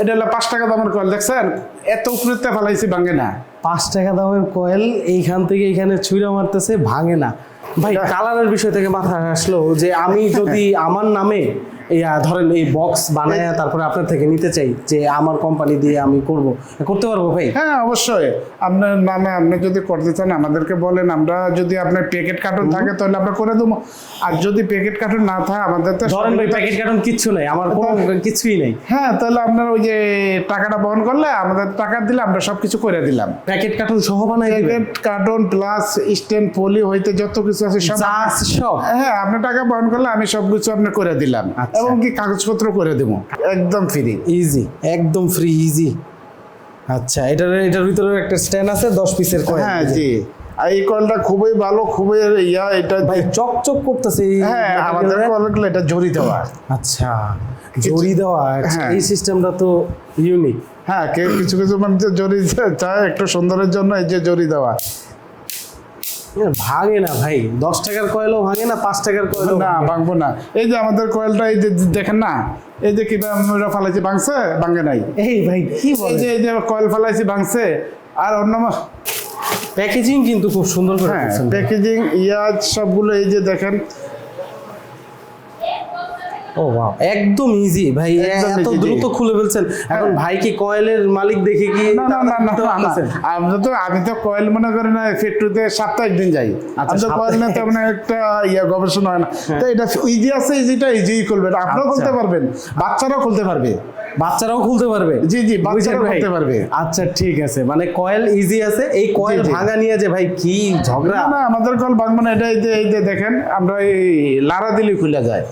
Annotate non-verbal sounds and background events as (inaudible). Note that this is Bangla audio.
এটা হলো পাঁচ টাকা দামের কয়েল দেখছেন? এত উপরে ফেলাইছি ভাঙে না। পাঁচ টাকা দামের কয়েল এইখান থেকে এইখানে ছুঁড়ে মারতেছে ভাঙে না। ভাই কালারের বিষয় থেকে মাথায় আসলো যে আমি যদি (laughs) আমার নামে ধরেন এই বক্স বানায় তারপরে আপনার থেকে নিতে চাই যে আমার কোম্পানি দিয়ে আমি করব। করতে পারব ভাই? হ্যাঁ অবশ্যই। আপনার নামে আপনি যদি করতে চান আমাদেরকে বলেন। আমরা যদি আপনার প্যাকেট কার্টুন থাকে তাহলে আমরা করে দেবো। আর যদি প্যাকেট কার্টুন না থাকে আমাদের তো ধরেন ভাই প্যাকেট কার্টন কিচ্ছু নাই। আমার কোনো কিছুই নেই। হ্যাঁ তাহলে আপনার ওই যে টাকাটা বহন করলে আমাদের টাকা দিলে আমরা সব কিছু করে দিলাম। প্যাকেট কার্টন সহ বানাই packet carton plus stand poly হইতে যত কিছু আছে সব সব? হ্যাঁ আপনি টাকা বহন করলে আমি সব কিছু আপনি করে দিলাম। আচ্ছা। এবং কি কাগজপত্র করে দেবো। একদম ফ্রি ইজি একদম ফ্রি ইজি আচ্ছা এটার এটার ভিতরে একটা স্ট্যান্ড আছে দশ পিসের কয়েল হ্যাঁ জি। আর এই কলটা খুবই ভালো খুবই ইয়া এটা ভাই চকচক করতেছে হ্যাঁ আমাদের কলগুলো এটা জড়ি দেওয়া। আচ্ছা জড়ি দেওয়া। আচ্ছা, হ্যাঁ। এই সিস্টেমটা তো ইউনিক হ্যাঁ কেউ কিছু কিছু মানুষ জড়ি চায় একটু সুন্দরের জন্য এই যে জড়ি দেওয়া। ভাঙে না ভাই। দশ টাকার কয়েলও ভাঙে না পাঁচ টাকার কয়েলও না ভাঙবো না। এই যে আমাদের কয়েলটা এই যে দেখেন না এই যে কীভাবে ফালাইছি ভাঙছে ভাঙে নাই। এই ভাই কি এই বলে যে এই যে কয়েল ফালাইছি ভাঙছে আর অন্য প্যাকেজিং কিন্তু খুব সুন্দর করে প্যাকেজিং ইয়াজ সবগুলো এই যে দেখেন ও বাহ একদম ইজি ভাই একদম এত দ্রুত খুলে ফেলছেন। এখন ভাই কি কয়েলের মালিক দেখে কি না না না আমরা তো আমি তো কয়েল মনে করি না ফ্যাক্টরিতে সপ্তাহে একদিন যাই। আচ্ছা, আমি তো কয়েল না তেমন একটা ইয়া গবেষণা হয় না। তো এটা ইজি আছে ইজিটা ইজি করবেন আপনিও আচ্ছা। খুলতে পারবেন। বাচ্চারাও খুলতে পারবে। বাচ্চারাও খুলতে পারবে? জি, জি, বাচ্চারাও খুলতে পারবে। আচ্ছা ঠিক আছে। মানে কয়েল ইজি আছে এই কয়েল। ভাঙা নিয়ে যে ভাই কি ঝগড়া? না আমাদের কল ভাঙবো না এটা এই যে দেখেন আমরা এই লারা দিলে খুলে যায়।